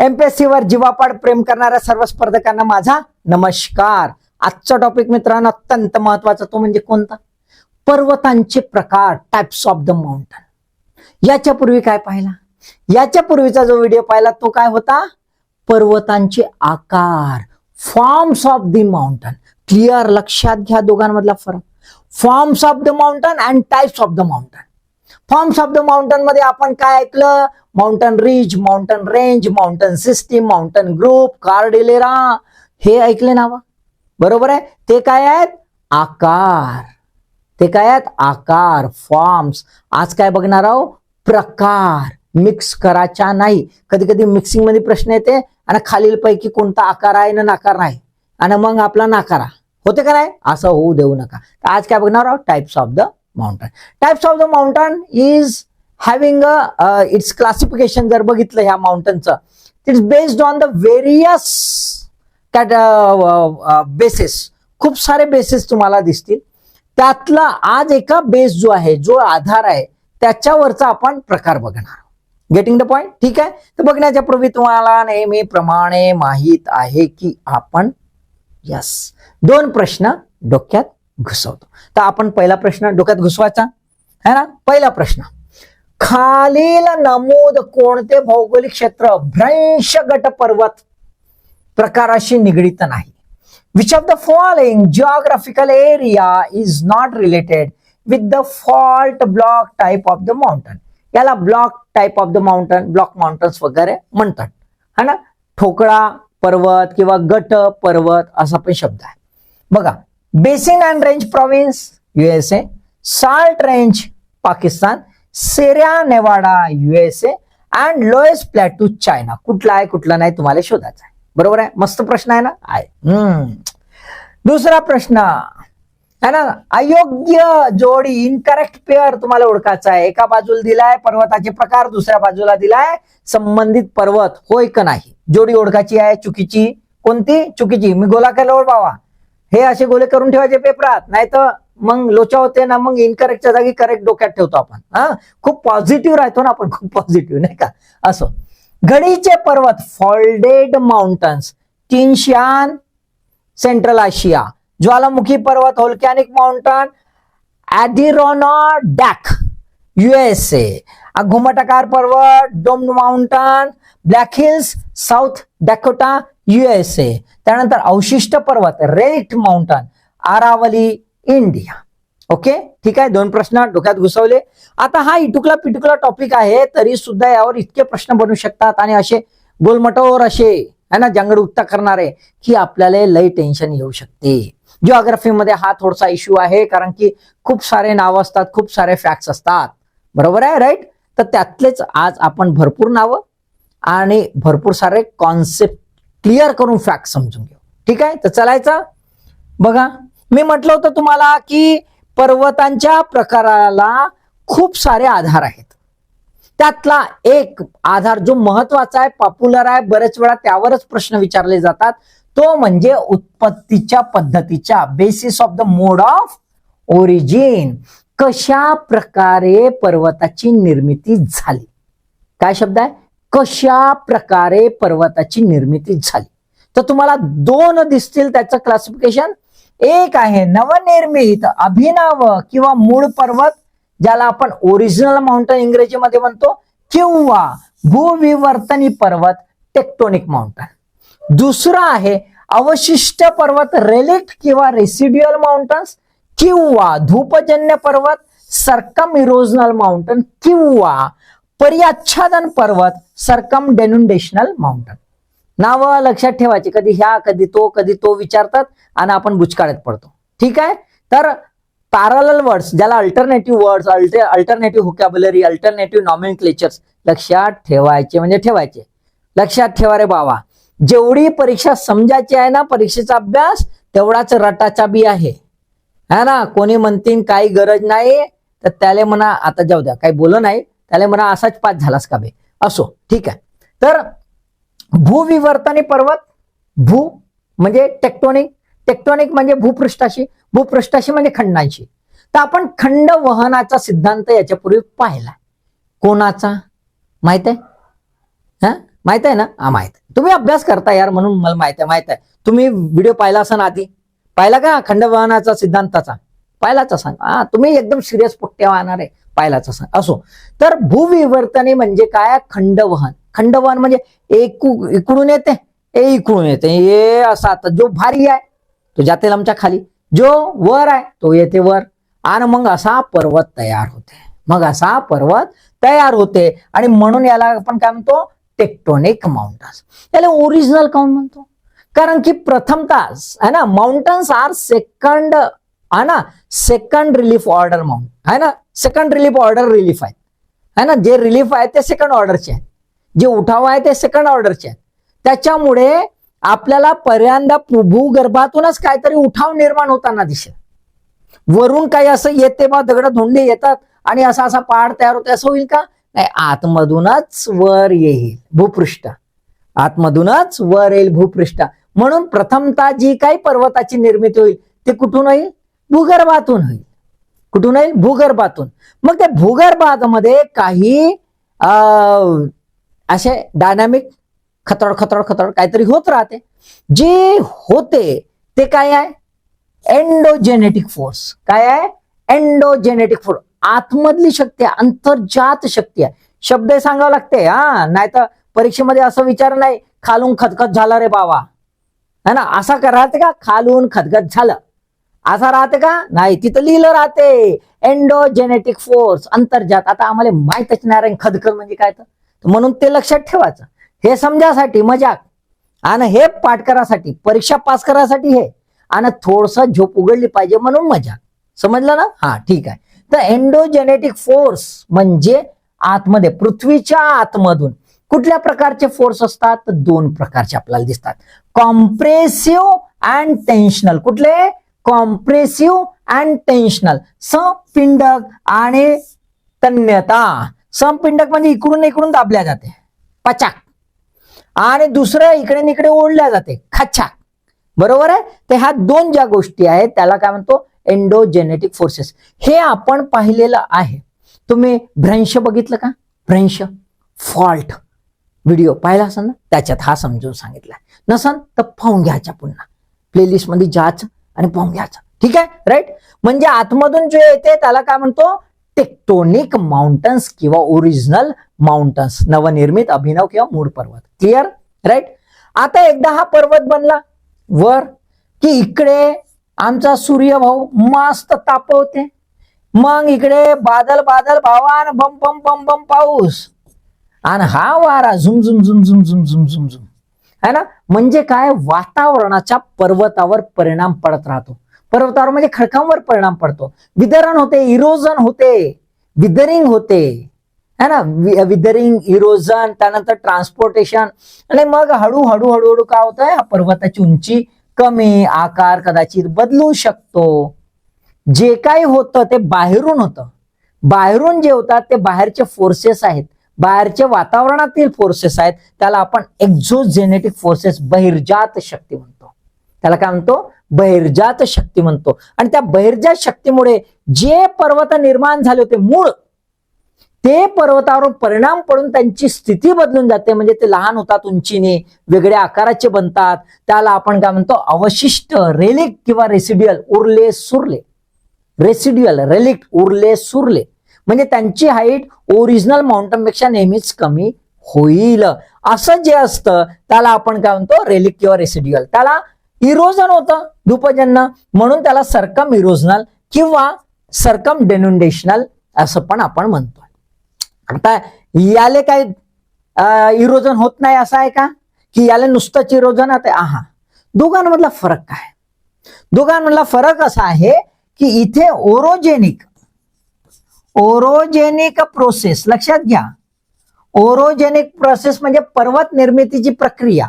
MPSC वर जीवापाड प्रेम करणाऱ्या सर्व स्पर्धकांना माझा नमस्कार. आजचा टॉपिक मित्रांनो अत्यंत महत्त्वाचा. तो म्हणजे कोणता? पर्वतांचे प्रकार टाइप्स ऑफ द माउंटन याच्या काय पाहिला? याच्या पूर्वीचा जो व्हिडिओ पाहिला तो काय होता? पर्वतांचे आकार forms of the mountain clear लक्षात घ्या दोघांमधला फरक. Forms of the mountain and types of the mountain forms of the माउंटनमध्ये आपण काय ऐकलं? Mountain ridge mountain range mountain system mountain group cordillera हे ऐकले नाव? बरोबर आहे? ते काय आहेत? आकार. ते काय आहेत? आकार फॉर्म्स आज काय बघणार आहोत? प्रकार. मिक्स करायचा नाही. कधी कधी मिक्सिंगमध्ये प्रश्न येते आणि खालीलपैकी कोणता आकार आहे ना नाकार नाही. आणि मग आपला नाकारा. होते का नाही? असं होऊ देऊ नका. आज काय बघणार आहोत? Types of the mountain types of the mountain is having its classification जर बघितलं ह्या माउंटनचं its based on the various cat basis खूप सारे बेसिस तुम्हाला दिसतील. त्यातला आज एका बेस जो आहे जो आधार आहे त्याच्यावरचा आपण प्रकार बघणार गेटिंग द पॉइंट ठीक आहे? तर बघण्याच्या पूर्वी तुम्हाला नेहमी प्रमाणे माहीत आहे की आपण यस दोन प्रश्न डोक्यात घुसवतो. तर आपण पहिला प्रश्न डोक्यात घुसवायचा? है ना? पहिला प्रश्न. खालील नमूद कोणते भौगोलिक क्षेत्र भ्रंश गट पर्वत प्रकाराशी निगडित नाही? Which of the following geographical area is not related with the fault block type of the mountain याला block type of the mountain block mountains वगैरे म्हणतात. है ना? ठोकळा पर्वत किंवा गट पर्वत असा पण शब्द आहे. बघा basin and range province USA salt range Pakistan Sierra Nevada USA and Loess Plateau China कुठला आहे कुठला नाही तुम्हाला शोधायचा आहे. बरोबर आहे? मस्त प्रश्न आहे ना? आहे. हम्म. दुसरा प्रश्न. है ना? अयोग्य जोडी इनकरेक्ट पेअर तुम्हाला ओळखायचा आहे. एका बाजूला दिलाय पर्वताचे प्रकार दुसऱ्या बाजूला दिलाय. संबंधित पर्वत होय का नाही? जोडी ओळखाची आहे चुकीची. कोणती? चुकीची. मी गोला केला बाबा. हे असे गोले करून ठेवायचे पेपरात नाही तर मग लोचा होते ना मग इनकरेक्टच्या जागी करेक्ट डोक्यात ठेवतो आपण. हा? खूप पॉझिटिव्ह राहतो ना आपण खूप पॉझिटिव्ह नाही का? असो. घडीचे पर्वत फॉल्डेड माउंटन्स चिनशियान सेंट्रल आशिया ज्वालामुखी पर्वत होल्कॅनिक माउंटन डॅक युएसए घुमटकार पर्वत dome mountain Black Hills South Dakota USA त्यानंतर अवशिष्ट पर्वत रेट माउंटन आरावली इंडिया ओके ठीक आहे? दोन प्रश्न डोक्यात घुसवले. आता हा इटुकला पिटुकला टॉपिक आहे तरी सुद्धा यावर इतके प्रश्न बनू शकतात आणि असे गोलमटोर असे है ना जंगड उत्ता करणारे की आपल्याला लई टेन्शन येऊ शकते. जिओग्राफीमध्ये हा थोडासा इश्यू आहे कारण की खूप सारे नावं असतात खूप सारे फॅक्ट्स असतात. बरोबर आहे? राईट तर त्यातलेच आज आपण भरपूर नावं आणि भरपूर सारे कॉन्सेप्ट क्लिअर करून फॅक्ट समजून घेऊ. ठीक आहे? तर चलायचं? बघा मी म्हटलं होतं तुम्हाला की पर्वतांच्या प्रकाराला खूप सारे आधार आहेत. त्यातला एक आधार जो महत्त्वाचा आहे पॉप्युलर आहे बरेच वेळा त्यावरच प्रश्न विचारले जातात तो म्हणजे उत्पत्तीच्या पद्धतीच्या basis of the mode of origin कशा प्रकारे पर्वताची निर्मिती झाली? काय शब्द आहे? कशा प्रकारे पर्वताची निर्मिती झाली? तर तुम्हाला दोन दिसतील त्याचं क्लासिफिकेशन एक आहे नवनिर्मित अभिनव किंवा मूळ पर्वत ज्याला आपण ओरिजिनल माउंटन इंग्रजीमध्ये म्हणतो किंवा भूविवर्तनी पर्वत टेक्टोनिक माउंटन दुसरं आहे अवशिष्ट पर्वत रेलिक्ट किंवा रेसिड्युअल माउंटन्स किंवा धूपजन्य पर्वत सरकम इरोजनल माउंटन किंवा परिच्छादन पर्वत सरकम डेन्युडेशनल माउंटन. नाव लक्षात ठेवायची. कधी ह्या कधी तो कधी तो विचारतात आणि आपण बुचकाळ्यात पडतो. ठीक आहे? तर पॅरल वर्ड्स ज्याला alternative words alternative vocabulary alternative nomenclatures लक्षात ठेवायचे म्हणजे ठेवायचे. लक्षात ठेवा रे बाबा. जेवढी परीक्षा समजायची आहे ना परीक्षेचा अभ्यास तेवढाच रटाचा बी आहे. है ना? कोणी म्हणतील काही गरज नाही. तर त्याला म्हणा आता जाऊ द्या. काही बोल नाही. त्याला म्हणा असाच पास झालास का बे? असो ठीक आहे. तर भूविवर्तनी पर्वत भू म्हणजे टेक्टोनिक टेक्टोनिक म्हणजे भूपृष्ठाशी भूपृष्ठाशी म्हणजे खंडांशी. तर आपण खंड वहनाचा सिद्धांत याच्यापूर्वी पाहिला. कोणाचा? माहीत आहे? हा? माहीत आहे ना? हा माहीत आहे. तुम्ही अभ्यास करता यार म्हणून मला माहीत आहे माहीत आहे. तुम्ही व्हिडिओ पाहिला असा आधी. पाहिला का खंडवहनाचा सिद्धांताचा? पाहिलाच असा हा तुम्ही एकदम सिरियस पुट्ट्या वाहणार आहे. पाहिलाच असा. असो. तर भूविवर्तने म्हणजे काय? खंडवहन. खंडवहन म्हणजे एक इकडून येते ए इकडून येते. हे असा आता जो भारी आहे तो जाते आमच्या खाली. जो वर आहे तो येते वर. आणि मग असा पर्वत तयार होते. मग असा पर्वत तयार होते. आणि म्हणून याला आपण काय म्हणतो? Tectonic mountains. याला ओरिजिनल काऊन म्हणतो? कारण की प्रथमतः है ना माउंटन्स आर सेकंड आहे ना? सेकंड रिलीफ ऑर्डर म्हणून आहे ना? सेकंड रिलीफ ऑर्डर रिलीफ आहेत. है ना? जे रिलीफ आहे ते सेकंड ऑर्डरचे आहेत. जे उठाव आहे ते सेकंड ऑर्डरचे आहेत. त्याच्यामुळे आपल्याला पर्यांदा भूगर्भातूनच काहीतरी उठाव निर्माण होताना दिसेल. वरून काही असं येते बा दगड धोंडे येतात आणि असा असा पहाड तयार होते. असं होईल का? नाही आतमधूनच वर येईल भूपृष्ठ. आतमधूनच वर येईल भूपृष्ठ. म्हणून प्रथमता जी काही पर्वताची निर्मिती होईल ते कुठून होईल? भूगर्भातून होईल. कुठून होईल? भूगर्भातून. मग त्या भूगर्भामध्ये काही अं, असे डायनामिक खतरड खतरड खतरड काहीतरी होत राहते. जे होते ते काय आहे? एंडोजेनेटिक फोर्स काय आहे? एन्डोजेनेटिक फोर्स आतमधली शक्ती आहे अंतर्जात शक्ती आहे. शब्द सांगावं लागते हा. नाही तर परीक्षेमध्ये असं विचार नाही खालून खतखत झाला रे बाबा. है ना? असा करायचं राहते का? खालून खतखत झालं. असा राहते का? नाही तिथं लिहिलं राहते. एन्डोजेनेटिक फोर्स अंतर्जात. आता आम्हाला माहितच नारायण खदकर म्हणजे काय तर? म्हणून ते लक्षात ठेवायचं. हे समजासाठी मजाक. आणि हे पाठ करासाठी परीक्षा पास करायसाठी हे. आणि थोडस झोप उघडली पाहिजे म्हणून मजाक. समजलं ना? हा ठीक आहे. तर एन्डोजेनेटिक फोर्स म्हणजे आतमध्ये पृथ्वीच्या आतमधून. कुठल्या प्रकारचे फोर्स असतात? तर दोन प्रकारचे आपल्याला दिसतात. कॉम्प्रेसिव्ह अँड टेन्शनल कुठले? Compressive and टेन्शनल. संपिंडक आणि तन्यता. संपिंडक म्हणजे इकडून इकडून दाबल्या जाते. पचाक. आणि दुसरं इकडे इकडे ओढल्या जाते. खचाक. बरोबर आहे? ते ह्या दोन ज्या गोष्टी आहेत त्याला काय म्हणतो? एन्डोजेनेटिक फोर्सेस हे आपण पाहिलेलं आहे. तुम्ही भ्रंश बघितलं का? भ्रंश. फॉल्ट व्हिडिओ पाहिला असेल ना? त्याच्यात हा समजून सांगितला नसन? तर पाहून घ्यायचा पुन्हा. प्लेलिस्टमध्ये मध्ये आणि पाहून ठीक आहे? राईट म्हणजे आतमधून जे येते त्याला काय म्हणतो? टेक्टोनिक माउंटन्स किंवा ओरिजिनल माउंटन्स नवनिर्मित अभिनव किंवा मूळ पर्वत. क्लिअर राईट आता एकदा हा पर्वत बनला. वर. की इकडे आमचा सूर्यभाऊ मस्त तापवते. मग इकडे बादल बादल भावान बम बम बम बम पाऊस. आणि हा वारा झुम झुम झुम झुम झुम झुम झुम झुम. है ना? म्हणजे काय? वातावरणाच्या पर्वतावर परिणाम पडत राहतो. पर्वतावर म्हणजे खडकांवर परिणाम पडतो. विदरण होते इरोजन होते विदरिंग होते. है ना? विदरिंग इरोजन त्यानंतर ट्रान्सपोर्टेशन आणि मग हळूहळू हळूहळू काय होत आहे पर्वताची उंची कमी आकार कदाचित बदलू शकतो. जे काही होतं ते बाहेरून होतं. बाहेरून जे होतात ते बाहेरचे फोर्सेस आहेत. बाहेरचे वातावरणातील फोर्सेस आहेत त्याला आपण एक्झोजेनेटिक फोर्सेस बहिर्जात शक्ती म्हणतो. त्याला काय म्हणतो? बहिर्जात शक्ती म्हणतो. आणि त्या बहिर्जात शक्तीमुळे जे पर्वत निर्माण झाले होते मूळ ते पर्वतावर परिणाम पडून त्यांची स्थिती बदलून जाते. म्हणजे ते लहान होतात उंचीने वेगळ्या आकाराचे बनतात. त्याला आपण काय म्हणतो? अवशिष्ट रेलिक किंवा रेसिड्युअल उरले सुरले. रेसिड्युअल रेलिक उरले सुरले. म्हणजे त्यांची हाईट ओरिजिनल माउंटनपेक्षा नेहमीच कमी होईल. असं जे असतं त्याला आपण काय म्हणतो? रेलिक किंवा रेसिड्युअल त्याला इरोजन होतं धूपजन्य म्हणून त्याला सरकम इरोजनल किंवा सरकम डेन्युंडेशनल असं पण आपण म्हणतो आता याले काय इरोजन होत नाही असं आहे का? की याला नुसतंच इरोजन आहे? आहा. दोघांमधला फरक काय? दोघांमधला फरक असा आहे की इथे ओरोजेनिक ओरोजेनिक प्रोसेस. लक्षात घ्या. ओरोजेनिक प्रोसेस म्हणजे पर्वत निर्मितीची प्रक्रिया.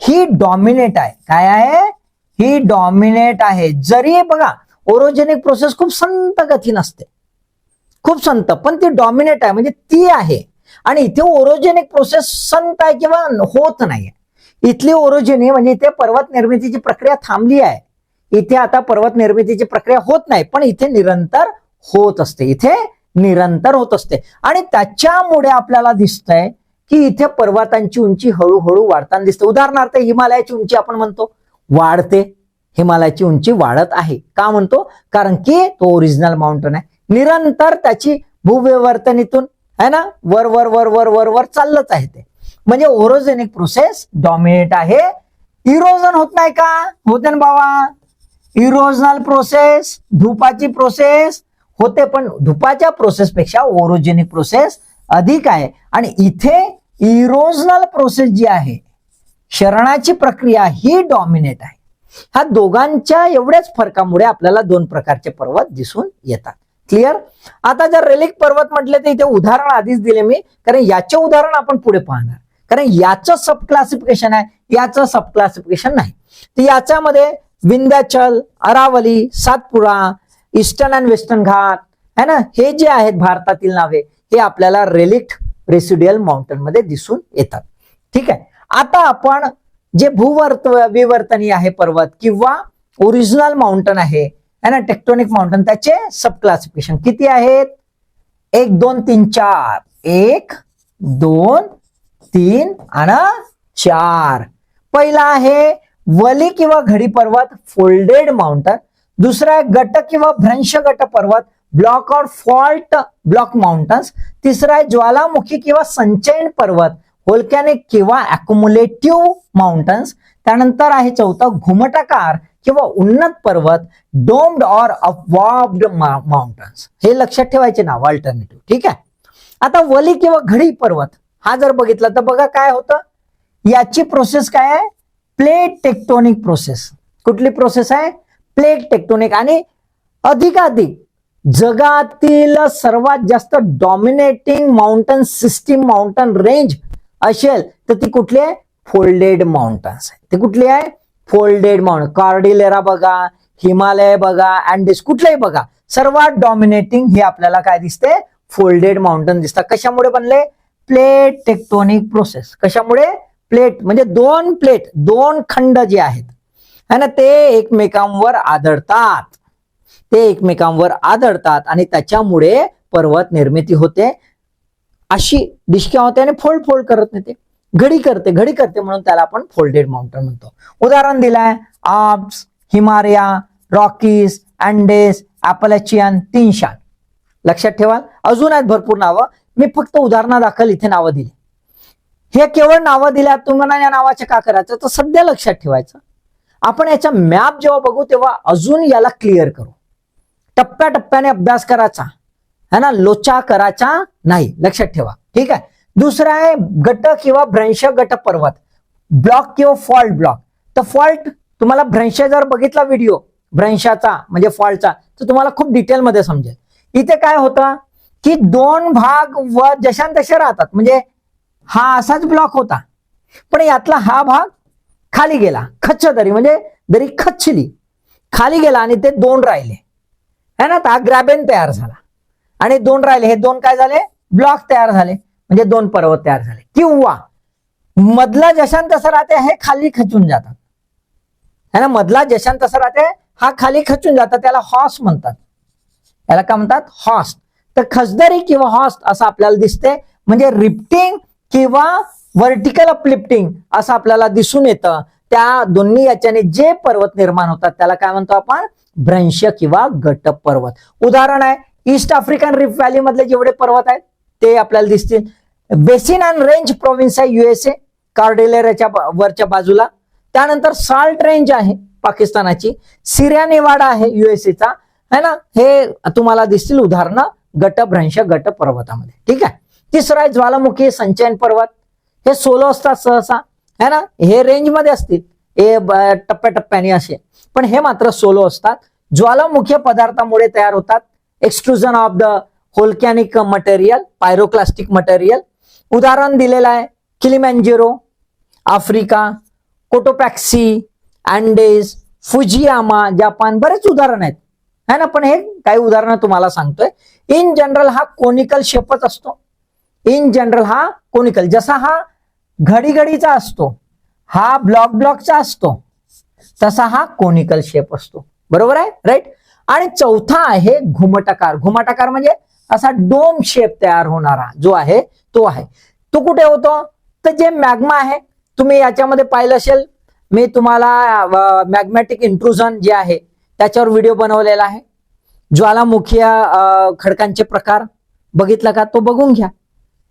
ही डॉमिनेट आहे. काय आहे? ही डॉमिनेट आहे. जरी बघा ओरोजेनिक प्रोसेस खूप संत गती नसते खूप संत पण ती डॉमिनेट आहे. म्हणजे ती आहे. आणि इथे ओरोजेनिक प्रोसेस संत आहे किंवा होत नाही इथली ओरोजेनी म्हणजे इथे पर्वत निर्मितीची प्रक्रिया थांबली आहे. इथे आता पर्वत निर्मितीची प्रक्रिया होत नाही पण इथे निरंतर होत असते. इथे निरंतर होत असते. आणि त्याच्यामुळे आपल्याला दिसतंय की इथे पर्वतांची उंची हळूहळू वाढताना दिसते. उदाहरणार्थ हिमालयाची उंची आपण म्हणतो. वाढते. हिमालयाची उंची वाढत आहे. का म्हणतो? कारण की तो ओरिजिनल माउंटन आहे. निरंतर त्याची भूविवर्तनीतून है ना? वर वर वर वर वर वर चाललंच आहे ते. म्हणजे ओरोजेनिक प्रोसेस डॉमिनेट आहे. इरोजन होत नाही का? होते ना बाबा? इरोजनल प्रोसेस धुपाची प्रोसेस होते पण धुपाच्या प्रोसेसपेक्षा ओरोजेनिक प्रोसेस अधिक आहे. आणि इथे इरोजनल प्रोसेस जी आहे शरणाची प्रक्रिया ही डॉमिनेट आहे. ह्या दोघांच्या एवढ्याच फरकामुळे आपल्याला दोन प्रकारचे पर्वत दिसून येतात. क्लिअर आता जर रेलिक पर्वत म्हटले तर इथे उदाहरण आधीच दिले मी कारण याचे उदाहरण आपण पुढे पाहणार. कारण याचं सब क्लासिफिकेशन आहे याचं सब क्लासिफिकेशन नाही. तर याच्यामध्ये Vindhyachal Aravali Satpura eastern and western Ghat है ना? हे जे आहेत भारतातील नावे हे आपल्याला रेलिक्ट रेसिड्युअल माउंटनमध्ये दिसून येतात. ठीक आहे? आता आपण जे भूवर्त विवर्तनीय आहे पर्वत किंवा ओरिजिनल माउंटन आहे है ना? टेक्टोनिक माउंटन त्याचे सब क्लासिफिकेशन किती आहेत? एक दोन तीन चार. एक दोन तीन आणि चार. पहिला आहे वली किंवा घडी पर्वत फोल्डेड माउंटन दुसरा आहे गट किंवा भ्रंश गट पर्वत ब्लॉक और फॉल्ट ब्लॉक माउंटन्स तिसरा आहे ज्वालामुखी किंवा संचयन पर्वत व्होल्कॅनिक किंवा अक्युमुलेटिव्ह माउंटन्स त्यानंतर आहे चौथा घुमटाकार किंवा उन्नत पर्वत डोम्ड और अपवॉर्ब्ड माउंटन्स हे लक्षात ठेवायचे नाव अल्टरनेटिव्ह ठीक आहे? आता वली किंवा घडी पर्वत हा जर बघितला तर बघा काय होतं? याची प्रोसेस काय आहे? प्लेट टेक्टोनिक प्रोसेस कुठली प्रोसेस आहे? प्लेट टेक्टोनिक आणि अधिकाधिक जगातील सर्वात जास्त dominating mountain system mountain range असेल तर ती कुठली आहे? फोल्डेड माउंटन्स आहे. ती कुठली आहे? फोल्डेड माउंट कार्डिलेरा बघा हिमालय बघा अँडिस कुठलंही बघा. सर्वात डॉमिनेटिंग हे आपल्याला काय दिसते फोल्डेड माउंटन दिसतात कशामुळे बनले प्लेट टेक्टोनिक प्रोसेस कशामुळे? प्लेट म्हणजे दोन प्लेट दोन खंड जे आहेत है ना? ते एकमेकांवर आदळतात. ते एकमेकांवर आदळतात आणि त्याच्यामुळे पर्वत निर्मिती होते. अशी डिशक्या होते आणि फोल्ड फोल्ड करत नाही ते घडी करते घडी करते म्हणून त्याला आपण फोल्डेड माउंटन म्हणतो. उदाहरण दिलंय. आप्स हिमालया रॉकीज अँडेस ॲपलॅचियन तीन शान लक्षात ठेवा अजून आहेत भरपूर नावं. मी फक्त उदाहरणादाखल इथे नावं दिली. हे केवळ नावं दिल्या तुम्हाला या नावाच्या का करायचं? तर सध्या लक्षात ठेवायचं. आपण याचा मॅप जेव्हा बघू तेव्हा अजून याला क्लिअर करू. टप्प्याटप्प्याने अभ्यास करायचा. है ना? लोचा करायचा नाही. लक्षात ठेवा. ठीक आहे? दुसरा आहे गट किंवा भ्रंश गट पर्वत. ब्लॉक किंवा फॉल्ट ब्लॉक. तर फॉल्ट तुम्हाला भ्रंश जर बघितला व्हिडिओ भ्रंशाचा म्हणजे फॉल्टचा तर तुम्हाला खूप डिटेलमध्ये समजेल. इथे काय होतं? की दोन भाग व जशान तसे राहतात. म्हणजे हा असाच ब्लॉक होता. पण यातला हा भाग खाली गेला खच्च दरी म्हणजे दरी खचली खाली गेला आणि ते दोन राहिले. है ना? तर हा ग्रॅबेन तयार झाला. आणि दोन राहिले हे दोन काय झाले? ब्लॉक तयार झाले. म्हणजे दोन पर्वत तयार झाले. किंवा मधला जशान तसं राहते हे खाली खचून जातात. है ना? मधला जशान तसं राहते हा खाली खचून जातात त्याला हॉस म्हणतात. याला काय म्हणतात? हॉस्ट तर खचदरी किंवा हॉस्ट असं आपल्याला दिसते. म्हणजे रिप्टिंग किंवा व्हर्टिकल अपलिफ्टिंग असं आपल्याला दिसून येतं. त्या दोन्ही याच्याने जे पर्वत निर्माण होतात त्याला काय म्हणतो आपण? भ्रंश किंवा गट पर्वत. उदाहरण आहे ईस्ट आफ्रिकन रिफ व्हॅली मधले जेवढे पर्वत आहेत ते आपल्याला दिसतील. बेसिन अँड रेंज प्रोव्हिन्स आहे युएसए कार्डेलेराच्या वरच्या बाजूला. त्यानंतर साल्ट रेंज आहे पाकिस्तानाची. सिरिया नेवाडा आहे युएसएचा है ना? हे तुम्हाला दिसतील उदाहरणं गट भ्रंश गट पर्वतामध्ये. ठीक आहे? तिसरं आहे ज्वालामुखी संचयन पर्वत. हे सोलो असतात सहसा है ना? हे रेंजमध्ये असतील. हे टप्प्याटप्प्याने असे. पण हे मात्र सोलो असतात. ज्वालामुखी पदार्थामुळे तयार होतात. Extrusion of the volcanic material pyroclastic material उदाहरण दिलेलं आहे. Kilimanjaro Africa Cotopaxi Andes Fujiyama Japan बरेच उदाहरण आहेत. है ना? पण हे काही उदाहरणं तुम्हाला सांगतोय. इन जनरल हा कोनिकल शेपच असतो. इन जनरल हा कोनिकल जसा हा घडी घडीचा असतो. हा ब्लॉक ब्लॉकचा असतो. तसा हा कोनिकल शेप असतो. बरोबर आहे? राईट आणि चौथा आहे घुमटाकार. घुमटाकार म्हणजे असा डोम शेप तयार होणारा जो आहे तो आहे. तो कुठे होतो? तर जे मॅग्मा आहे तुम्ही याच्यामध्ये पाहिलं असेल. मी तुम्हाला मॅग्मॅटिक इंट्रुझन जे आहे त्याच्यावर व्हिडिओ बनवलेला आहे. ज्वालामुखी खडकांचे प्रकार बघितला का? तो बघून घ्या.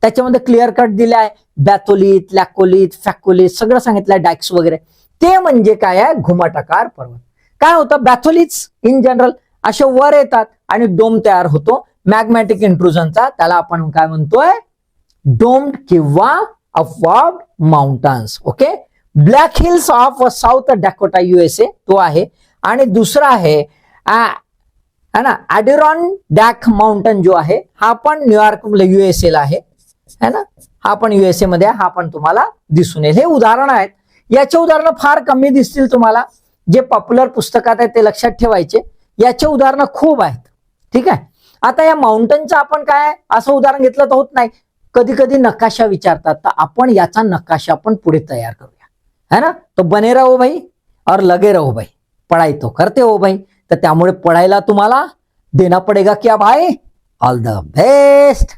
त्याच्यामध्ये क्लिअर कट दिले आहे बॅथोलित लॅकोलित फॅकोलित सगळं सांगितलंय डायक्स वगैरे. ते म्हणजे काय आहे? घुमटाकार पर्वत. काय होतं? बॅथोलिट्स इन जनरल असे वर येतात आणि डोम तयार होतो. मॅग्मॅटिक इंट्रुजनचा त्याला आपण काय म्हणतोय? डोम किंवा upward mountains okay Black Hills of South Dakota USA तो आहे. आणि दुसरा आहे है ना? ॲडिरॉन डॅक माउंटन जो आहे हा पण न्यूयॉर्क युएसए ला आहे. है ना? हा पण युएसए मध्ये हा पण तुम्हाला दिसून येईल. हे उदाहरण आहेत. याचे उदाहरणं फार कमी दिसतील तुम्हाला. जे पॉप्युलर पुस्तकात आहेत ते लक्षात ठेवायचे. याचे उदाहरणं खूप आहेत. ठीक आहे? आता या माउंटनचं आपण काय असं उदाहरण घेतलं तर होत नाही. कधी कधी नकाशा विचारतात. तर आपण याचा नकाशा पण पुढे तयार करूया. है ना? तो बने रहो भाई और लगे रहो भाई. पढ़ाई तो करते हो भाई. तर त्यामुळे पढ़ायला तुम्हाला देना पडेगा क्या भाई? All the best